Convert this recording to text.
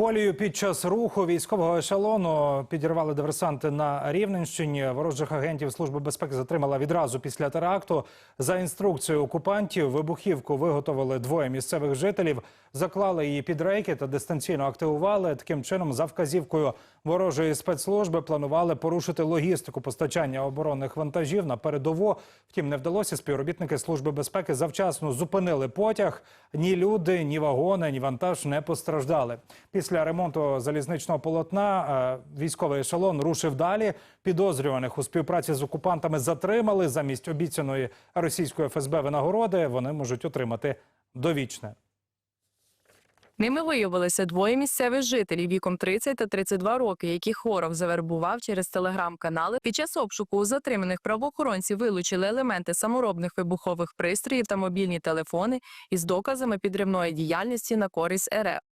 Колію під час руху військового ешелону підірвали диверсанти на Рівненщині. Ворожих агентів служби безпеки затримала відразу після теракту. За інструкцією окупантів вибухівку виготовили двоє місцевих жителів, заклали її під рейки та дистанційно активували. Таким чином, за вказівкою ворожої спецслужби, планували порушити логістику постачання оборонних вантажів на передову. Втім, не вдалося. Співробітники служби безпеки завчасно зупинили потяг. Ні люди, ні вагони, ні вантаж не постраждали. Після ремонту залізничного полотна е, військовий ешелон рушив далі. Підозрюваних у співпраці з окупантами затримали. Замість обіцяної російської ФСБ винагороди вони можуть отримати довічне. Ними виявилися двоє місцевих жителів віком 30 та 32 роки, які Хоров завербував через телеграм-канали. Під час обшуку у затриманих правоохоронці вилучили елементи саморобних вибухових пристроїв та мобільні телефони із доказами підривної діяльності на користь РФ.